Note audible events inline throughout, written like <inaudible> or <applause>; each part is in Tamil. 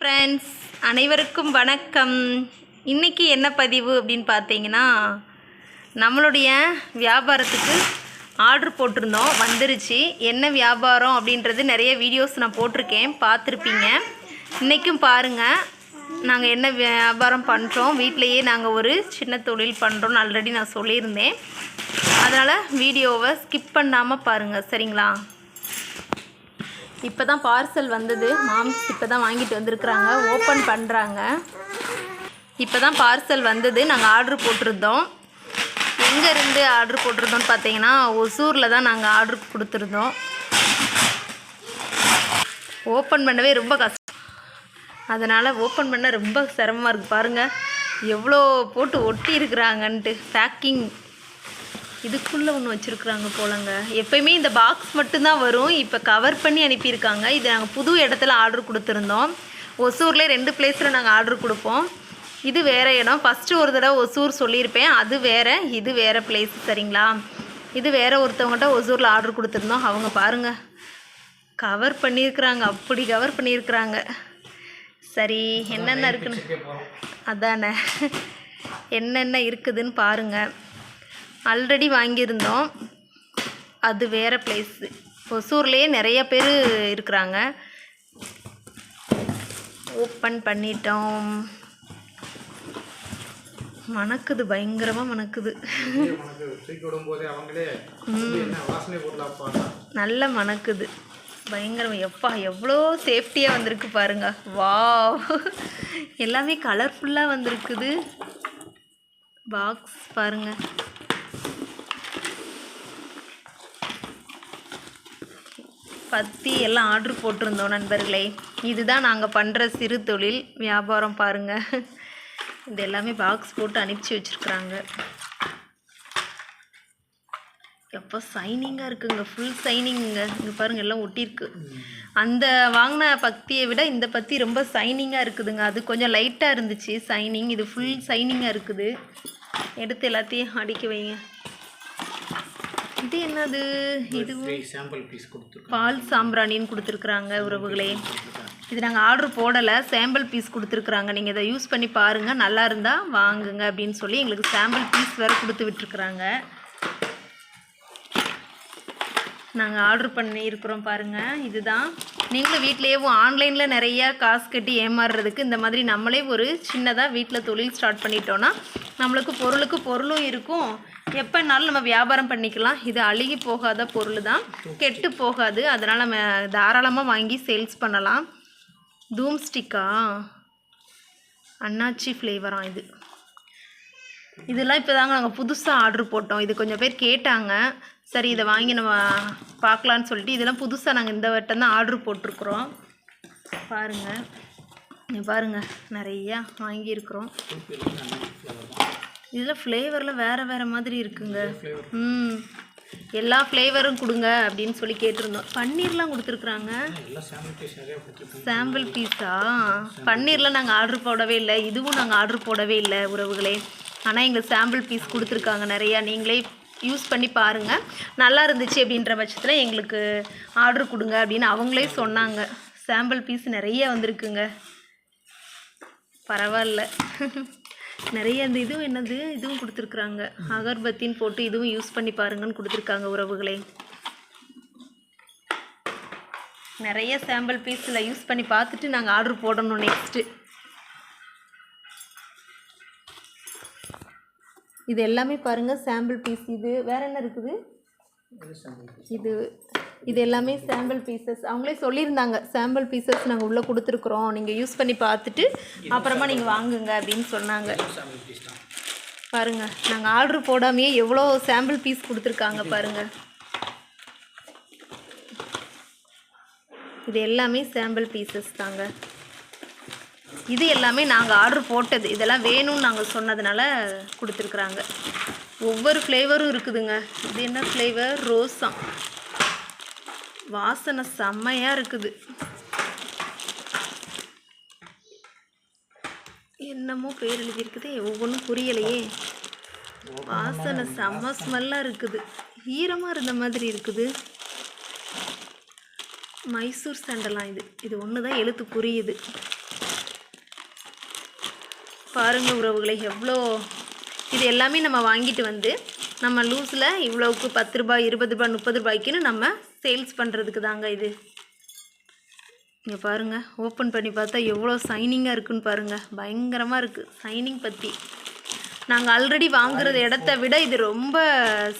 ஃப்ரெண்ட்ஸ் அனைவருக்கும் வணக்கம். இன்றைக்கி என்ன பதிவு அப்படின்னு பார்த்தீங்கன்னா நம்மளுடைய வியாபாரத்துக்கு ஆர்டர் போட்டிருந்தோம் வந்துருச்சு. என்ன வியாபாரம் அப்படின்றது நிறைய வீடியோஸ் நான் போட்டிருக்கேன் பார்த்துருப்பீங்க. இன்றைக்கும் பாருங்கள் நாங்கள் என்ன வியாபாரம் பண்ணுறோம் வீட்டிலையே நாங்கள் ஒரு சின்ன தொழில் பண்ணுறோம்னு ஆல்ரெடி நான் சொல்லியிருந்தேன். அதனால் வீடியோவை ஸ்கிப் பண்ணாமல் பாருங்கள் சரிங்களா? இப்போ தான் பார்சல் வந்தது. மாம்ஸ் இப்போ தான் வாங்கிட்டு வந்திருக்கிறாங்க. ஓப்பன் பண்ணுறாங்க இப்போ தான் பார்சல் வந்தது. நாங்கள் ஆர்டர் போட்டிருந்தோம். எங்கேருந்து ஆர்டர் போட்டிருந்தோம்னு பார்த்தீங்கன்னா ஒசூரில் தான் நாங்கள் ஆர்டர் கொடுத்துருந்தோம். ஓப்பன் பண்ணவே ரொம்ப கஷ்டம். அதனால் ஓப்பன் பண்ண ரொம்ப சிரமமாக இருக்குது பாருங்கள் எவ்வளோ போட்டு ஒட்டி இருக்கிறாங்கன்ட்டு பேக்கிங் இதுக்குள்ளே ஒன்று வச்சுருக்குறாங்க போலங்க. எப்பயுமே இந்த பாக்ஸ் மட்டும்தான் வரும். இப்போ கவர் பண்ணி அனுப்பியிருக்காங்க. இது நாங்கள் புது இடத்துல ஆர்டர் கொடுத்துருந்தோம். ஒசூரில் ரெண்டு பிளேஸில் நாங்கள் ஆர்டர் கொடுப்போம். இது வேறு இடம். ஃபஸ்ட்டு ஒரு தடவை ஒசூர் சொல்லியிருப்பேன். அது வேறு இது வேறு பிளேஸ் சரிங்களா? இது வேறு ஒருத்தவங்ககிட்ட ஒசூரில் ஆர்டர் கொடுத்துருந்தோம். அவங்க பாருங்கள் கவர் பண்ணியிருக்கிறாங்க. அப்படி கவர் பண்ணியிருக்கிறாங்க. சரி என்னென்ன இருக்குன்னு? அதானே. என்னென்ன இருக்குதுன்னு பாருங்கள் ஆல்ரெடி வாங்கியிருந்தோம். அது வேறு பிளேஸு ஒசூர்லேயே நிறைய பேர் இருக்கிறாங்க. ஓப்பன் பண்ணிட்டோம். மணக்குது பயங்கரமாக மணக்குது. நல்ல மணக்குது. பயங்கரம். எப்பா எவ்வளோ சேஃப்டியாக வந்திருக்கு பாருங்க. வாவ் எல்லாமே கலர்ஃபுல்லாக வந்திருக்குது. பாக்ஸ் பாருங்க. பத்தி எல்லாம் ஆர்டர் போட்டிருந்தோம் நண்பர்களே. இதுதான் நாங்கள் பண்ணுற சிறு தொழில். வியாபாரம் பாருங்கள் இது எல்லாமே பாக்ஸ் போட்டு அனுப்பிச்சி வச்சுருக்குறாங்க. எப்போ சைனிங்காக இருக்குங்க? ஃபுல் சைனிங்குங்க இங்கே பாருங்கள் எல்லாம் ஒட்டியிருக்கு. அந்த வாங்கின பத்தியை விட இந்த பத்தி ரொம்ப சைனிங்காக இருக்குதுங்க. அது கொஞ்சம் லைட்டாக இருந்துச்சு சைனிங் இது ஃபுல் சைனிங்காக இருக்குது. எடுத்து எல்லாத்தையும் அடிக்க வைங்க. இது என்னது? இது சாம்பிள் பீஸ் கொடுத்துருக்கோம் பால் சாம்பிராணின்னு கொடுத்துருக்குறாங்க உறவுகளே. இது நாங்கள் ஆர்டர் போடலை சாம்பிள் பீஸ் கொடுத்துருக்குறாங்க. நீங்கள் இதை யூஸ் பண்ணி பாருங்கள் நல்லா இருந்தால் வாங்குங்க அப்படின்னு சொல்லி எங்களுக்கு சாம்பிள் பீஸ் வேறு கொடுத்து விட்டுருக்குறாங்க. நாங்கள் ஆர்டர் பண்ணியிருக்கிறோம் பாருங்கள் இதுதான். நீங்களும் வீட்டிலேயே ஆன்லைனில் நிறைய காசு கட்டி ஏமாறுறதுக்கு இந்த மாதிரி நம்மளே ஒரு சின்னதாக வீட்டில் தொழில் ஸ்டார்ட் பண்ணிட்டோன்னா நம்மளுக்கு பொருளுக்கு பொருளும் இருக்கும். எப்போனாலும் நம்ம வியாபாரம் பண்ணிக்கலாம். இது அழுகி போகாத பொருள் தான் கெட்டு போகாது. அதனால் நம்ம தாராளமாக வாங்கி சேல்ஸ் பண்ணலாம். தூம் ஸ்டிக்கா அண்ணாச்சி ஃப்ளேவரா இது. இதெல்லாம் இப்போ தாங்க நாங்கள் புதுசாக ஆர்டர் போட்டோம். இது கொஞ்சம் பேர் கேட்டாங்க. சரி இதை வாங்கி நம்ம பார்க்கலான்னு சொல்லிட்டு இதெல்லாம் புதுசாக நாங்கள் இந்த வட்டம் தான் ஆர்டர் போட்டிருக்குறோம். பாருங்கள் பாருங்கள் நிறையா வாங்கியிருக்கிறோம். இதில் ஃப்ளேவரில் வேறு வேறு மாதிரி இருக்குங்க. ம். எல்லா ஃப்ளேவரும் கொடுங்க அப்படின்னு சொல்லி கேட்டிருந்தோம். பன்னீர்லாம் கொடுத்துருக்குறாங்க. சாம்பிள் பீஸா பன்னீர்லாம் நாங்கள் ஆர்டர் போடவே இல்லை. இதுவும் நாங்கள் ஆர்டர் போடவே இல்லை உறவுகளே. ஆனால் எங்களுக்கு சாம்பிள் பீஸ் கொடுத்துருக்காங்க நிறையா. நீங்களே யூஸ் பண்ணி பாருங்கள் நல்லா இருந்துச்சு அப்படின்ற பட்சத்தில் எங்களுக்கு ஆர்டர் கொடுங்க அப்படின்னு அவங்களே சொன்னாங்க. சாம்பிள் பீஸ் நிறைய வந்திருக்குங்க. பரவாயில்ல. <laughs> நிறைய அந்த இதுவும் என்னது? இதுவும் கொடுத்துருக்குறாங்க. அகர்பத்தின்னு போட்டு இதுவும் யூஸ் பண்ணி பாருங்கன்னு கொடுத்துருக்காங்க உறவுகளே. நிறைய சாம்பிள் பீஸில் யூஸ் பண்ணி பார்த்துட்டு நாங்கள் ஆர்டர் போடணும் நெக்ஸ்ட்டு இது எல்லாமே பாருங்கள் சாம்பிள் பீஸ் இது. வேற என்ன இருக்குது? இது இது எல்லாமே சாம்பிள் பீசஸ் அவங்களே சொல்லியிருந்தாங்க சாம்பிள் பீசஸ் நாங்கள் உள்ளே கொடுத்துருக்குறோம். நீங்கள் யூஸ் பண்ணி பார்த்துட்டு அப்புறமா நீங்கள் வாங்குங்க அப்படின்னு சொன்னாங்க. பாருங்கள் நாங்கள் ஆர்டர் போடாமையே எவ்வளோ சாம்பிள் பீஸ் கொடுத்துருக்காங்க பாருங்கள் இது எல்லாமே சாம்பிள் பீசஸ் தாங்க. இது எல்லாமே நாங்கள் ஆர்டர் போட்டது. இதெல்லாம் வேணும்னு நாங்கள் சொன்னதுனால கொடுத்துருக்குறாங்க. ஒவ்வொரு ஃப்ளேவரும் இருக்குதுங்க. இது என்ன ஃப்ளேவர் ரோஸாம் வாசனை செம்மையாக இருக்குது. என்னமோ பேர் எழுதியிருக்குதே ஒவ்வொன்றும் புரியலையே. வாசனை செம்ம ஸ்மெல்லாக இருக்குது. ஈரமாக இருந்த மாதிரி இருக்குது. மைசூர் சாண்டலாம் இது. இது ஒன்று தான் எழுத்து புரியுது. பாருங்க உறவுகளை எவ்வளோ இது எல்லாமே நம்ம வாங்கிட்டு வந்து நம்ம லூஸில் இவ்வளோவுக்கு பத்து ரூபாய் இருபது ரூபாய் முப்பது ரூபாய்க்குன்னு நம்ம சேல்ஸ் பண்ணுறதுக்கு தாங்க இது. இங்கே பாருங்கள் ஓப்பன் பண்ணி பார்த்தா எவ்வளோ சைனிங்காக இருக்குன்னு பாருங்கள் பயங்கரமாக இருக்குது சைனிங் பற்றி நாங்கள் ஆல்ரெடி வாங்குற இடத்த விட இது ரொம்ப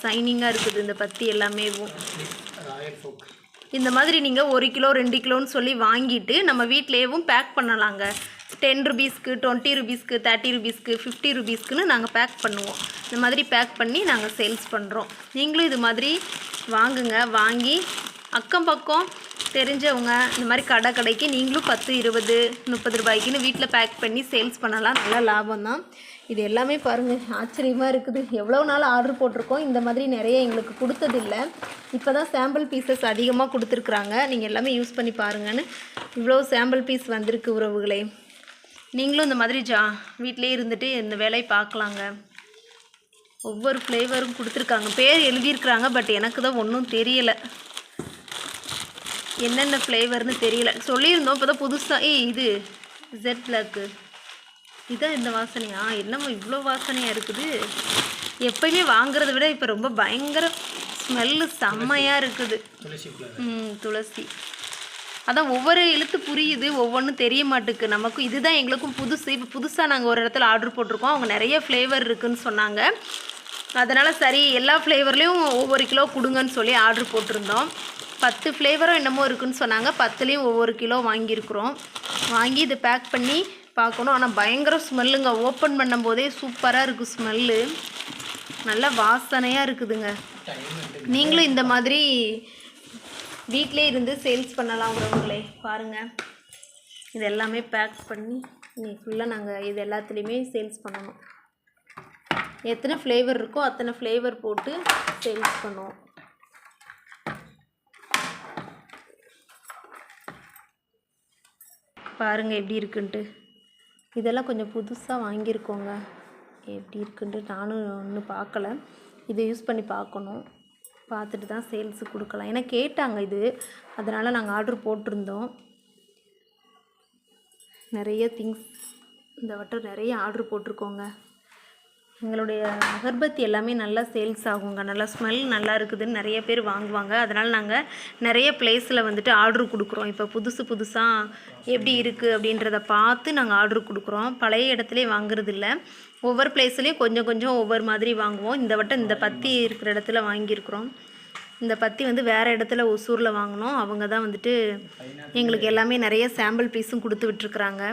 சைனிங்காக இருக்குது இந்த பத்தி எல்லாமேவும் இந்த மாதிரி நீங்கள் ஒரு கிலோ ரெண்டு கிலோன்னு சொல்லி வாங்கிட்டு நம்ம வீட்லேயும் பேக் பண்ணலாங்க. டென் ருபீஸ்க்கு டுவெண்ட்டி ருபீஸ்க்கு தேர்ட்டி ருபீஸ்க்கு ஃபிஃப்டி ருபீஸ்க்குன்னு நாங்கள் பேக் பண்ணுவோம். இந்த மாதிரி பேக் பண்ணி நாங்கள் சேல்ஸ் பண்ணுறோம் நீங்களும் இது மாதிரி வாங்குங்க. வாங்கி அக்கம் பக்கம் தெரிஞ்சவங்க இந்த மாதிரி கடை கடைக்கு நீங்களும் பத்து இருபது முப்பது ரூபாய்க்குன்னு வீட்டில் பேக் பண்ணி சேல்ஸ் பண்ணலாம். நல்ல லாபம் தான். இது எல்லாமே பாருங்கள் ஆச்சரியமாக இருக்குது. எவ்வளோ நாள் ஆர்டர் போட்டிருக்கோம். இந்த மாதிரி நிறைய எங்களுக்கு கொடுத்ததில்ல. இப்போ தான் சாம்பிள் பீசஸ் அதிகமாக கொடுத்துருக்குறாங்க. நீங்கள் எல்லாமே யூஸ் பண்ணி பாருங்கன்னு இவ்வளோ சாம்பிள் பீஸ் வந்திருக்கு உறவுகளே. நீங்களும் இந்த மாதிரி ஜா வீட்டிலே இருந்துட்டு இந்த வேலையை பார்க்கலாங்க. ஒவ்வொரு ஃப்ளேவரும் கொடுத்துருக்காங்க. பேர் எழுதியிருக்கிறாங்க பட் எனக்கு தான் ஒன்றும் தெரியலை. என்னென்ன ஃப்ளேவர்னு தெரியல. சொல்லியிருந்தோம் இப்போ தான் புதுசாக ஏய் இது ஜெட் பிளாக்கு இதான் இந்த வாசனையா? என்னம்மா இவ்வளோ வாசனையாக இருக்குது. எப்பயுமே வாங்குறத விட இப்போ ரொம்ப பயங்கர ஸ்மெல்லு செம்மையாக இருக்குது. ம் துளசி. அதான் ஒவ்வொரு எழுத்து புரியுது ஒவ்வொன்றும் தெரிய மாட்டுக்கு. நமக்கும் இதுதான் எங்களுக்கும் புதுசு. இப்போ புதுசாக நாங்கள் ஒரு இடத்துல ஆர்டர் போட்டிருக்கோம். அவங்க நிறைய ஃப்ளேவர் இருக்குன்னு சொன்னாங்க. அதனால் சரி எல்லா ஃப்ளேவர்லேயும் ஒவ்வொரு கிலோ கொடுங்கன்னு சொல்லி ஆர்டர் போட்டிருந்தோம். பத்து ஃப்ளேவரும் என்னமோ இருக்குன்னு சொன்னாங்க. பத்துலேயும் ஒவ்வொரு கிலோ வாங்கியிருக்கிறோம். வாங்கி இதை பேக் பண்ணி பார்க்கணும். ஆனால் பயங்கர ஸ்மெல்லுங்க ஓப்பன் பண்ணும்போதே சூப்பராக இருக்குது ஸ்மெல்லு நல்ல வாசனையாக இருக்குதுங்க. நீங்களும் இந்த மாதிரி வீட்டிலே இருந்து சேல்ஸ் பண்ணலாம் உறவுகளே. பாருங்கள் இது எல்லாமே பேக் பண்ணி நீ ஃபுல்லாக நாங்கள் இது எல்லாத்துலேயுமே சேல்ஸ் பண்ணணும். எத்தனை ஃப்ளேவர் இருக்கோ அத்தனை ஃப்ளேவர் போட்டு சேல்ஸ் பண்ணுவோம். பாருங்கள் எப்படி இருக்குன்ட்டு. இதெல்லாம் கொஞ்சம் புதுசாக வாங்கியிருக்கோங்க. எப்படி இருக்குன்ட்டு நானும் ஒன்றும் பார்க்கல. இதை யூஸ் பண்ணி பார்க்கணும். பார்த்துட்டு தான் சேல்ஸு கொடுக்கலாம். ஏன்னா கேட்டாங்க இது. அதனால் நாங்கள் ஆர்டர் போட்டிருந்தோம். நிறைய திங்ஸ் இந்த வட்டம் நிறைய ஆர்டர் போட்டிருக்கோங்க. எங்களுடைய அகர்பத்தி எல்லாமே நல்லா சேல்ஸ் ஆகுங்க. நல்லா ஸ்மெல் நல்லா இருக்குதுன்னு நிறைய பேர் வாங்குவாங்க. அதனால் நாங்கள் நிறைய பிளேஸில் வந்துட்டு ஆர்டர் கொடுக்குறோம். இப்போ புதுசு புதுசாக எப்படி இருக்குது அப்படின்றத பார்த்து நாங்கள் ஆர்டர் கொடுக்குறோம். பழைய இடத்துலே வாங்குறதில்ல ஒவ்வொரு பிளேஸ்லேயும் கொஞ்சம் கொஞ்சம் ஒவ்வொரு மாதிரி வாங்குவோம். இந்த வட்டம் இந்த பத்தி இருக்கிற இடத்துல வாங்கியிருக்கிறோம். இந்த பத்தி வந்து வேறு இடத்துல ஒசூரில் வாங்கினோம். அவங்க தான் வந்துட்டு எங்களுக்கு எல்லாமே நிறைய சாம்பிள் பீஸும் கொடுத்து விட்டுருக்குறாங்க.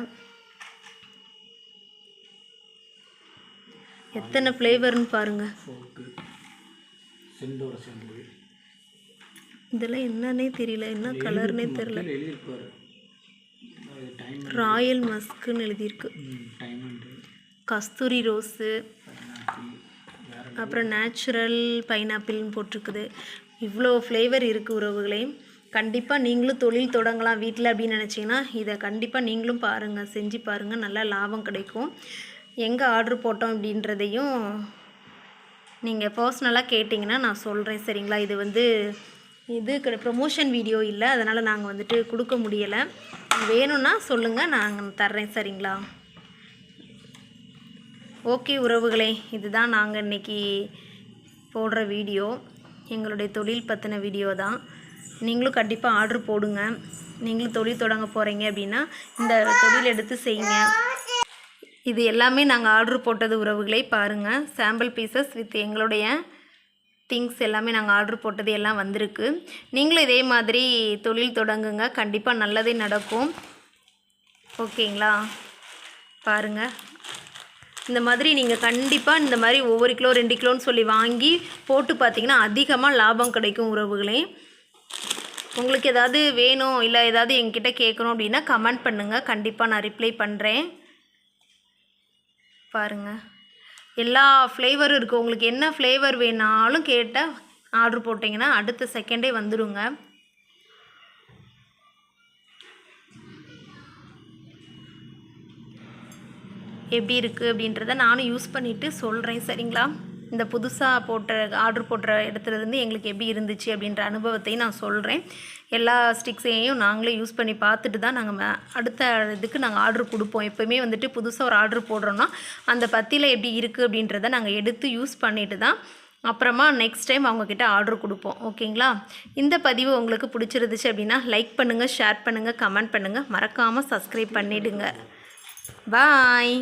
எத்தனை ஃப்ளேவர்னு பாருங்கள் இதெல்லாம் என்னன்னே தெரியல என்ன கலர்னே தெரில ராயல் மஸ்க்குன்னு எழுதியிருக்கு. கஸ்தூரி ரோஸு அப்புறம் நேச்சுரல் பைனாப்பிள்னு போட்டிருக்குது. இவ்வளோ ஃப்ளேவர் இருக்குது உறவுகளே கண்டிப்பாக நீங்களும் தொழில் தொடங்கலாம் வீட்டில் அப்படின்னு நினச்சிங்கன்னா இதை கண்டிப்பாக நீங்களும் பாருங்கள் செஞ்சு பாருங்கள் நல்லா லாபம் கிடைக்கும். எங்கே ஆர்டர் போட்டோம் அப்படின்றதையும் நீங்கள் பர்சனலாக கேட்டிங்கன்னா நான் சொல்கிறேன் சரிங்களா? இது வந்து இது ப்ரொமோஷன் வீடியோ இல்லை. அதனால் நாங்கள் வந்துட்டு கொடுக்க முடியலை. வேணும்னா சொல்லுங்கள் நாங்கள் தர்றேன் சரிங்களா? ஓகே உறவுகளே இதுதான் நாங்கள் இன்னைக்கு போடுற வீடியோ எங்களுடைய தொழில் பற்றின வீடியோ தான். நீங்களும் கண்டிப்பாக ஆர்டர் போடுங்க. நீங்களும் தொழில் தொடங்க போகிறீங்க அப்படின்னா இந்த தொழில் எடுத்து செய்யுங்க. இது எல்லாமே நாங்கள் ஆர்டர் போட்டது உறவுகளை பாருங்கள் சாம்பிள் பீசஸ் வித் எங்களுடைய திங்ஸ் எல்லாமே நாங்கள் ஆர்டர் போட்டது எல்லாம் வந்திருக்கு. நீங்களும் இதே மாதிரி தொழில் தொடங்குங்க. கண்டிப்பாக நல்லதே நடக்கும். ஓகேங்களா? பாருங்கள் இந்த மாதிரி நீங்கள் கண்டிப்பாக இந்த மாதிரி ஒவ்வொரு கிலோ ரெண்டு கிலோன்னு சொல்லி வாங்கி போட்டு பார்த்தீங்கன்னா அதிகமாக லாபம் கிடைக்கும் உறவுகளே. உங்களுக்கு ஏதாவது வேணும் இல்லை ஏதாவது எங்கிட்ட கேட்கணும் அப்படின்னா கமெண்ட் பண்ணுங்கள் கண்டிப்பாக நான் ரிப்ளை பண்ணுறேன் பாருங்கள் எல்லா ஃப்ளேவரும் இருக்குது உங்களுக்கு என்ன ஃப்ளேவர் வேணாலும் கேட்டால் ஆர்டர் போட்டிங்கன்னா அடுத்த செகண்டே வந்துடுங்க எப்படி இருக்குது அப்படின்றத நானும் யூஸ் பண்ணிவிட்டு சொல்கிறேன் சரிங்களா? இந்த புதுசாக போட்ட ஆர்டர் போடுற இடத்துலேருந்து எங்களுக்கு எப்படி இருந்துச்சு அப்படின்ற அனுபவத்தையும் நான் சொல்கிறேன் எல்லா ஸ்டிக்ஸையும் நாங்களே யூஸ் பண்ணி பார்த்துட்டு தான் நாங்கள் அடுத்த இதுக்கு நாங்கள் ஆர்டர் கொடுப்போம். எப்போயுமே வந்துட்டு புதுசாக ஒரு ஆர்டர் போடுறோன்னா அந்த பத்தியில் எப்படி இருக்குது அப்படின்றத நாங்கள் எடுத்து யூஸ் பண்ணிட்டு தான் அப்புறமா நெக்ஸ்ட் டைம் அவங்கக்கிட்ட ஆர்டர் கொடுப்போம். ஓகேங்களா? இந்த பதிவு உங்களுக்கு பிடிச்சிருந்துச்சு அப்படின்னா லைக் பண்ணுங்கள் ஷேர் பண்ணுங்கள் கமெண்ட் பண்ணுங்கள் மறக்காமல் சப்ஸ்கிரைப் பண்ணிவிடுங்க பாய்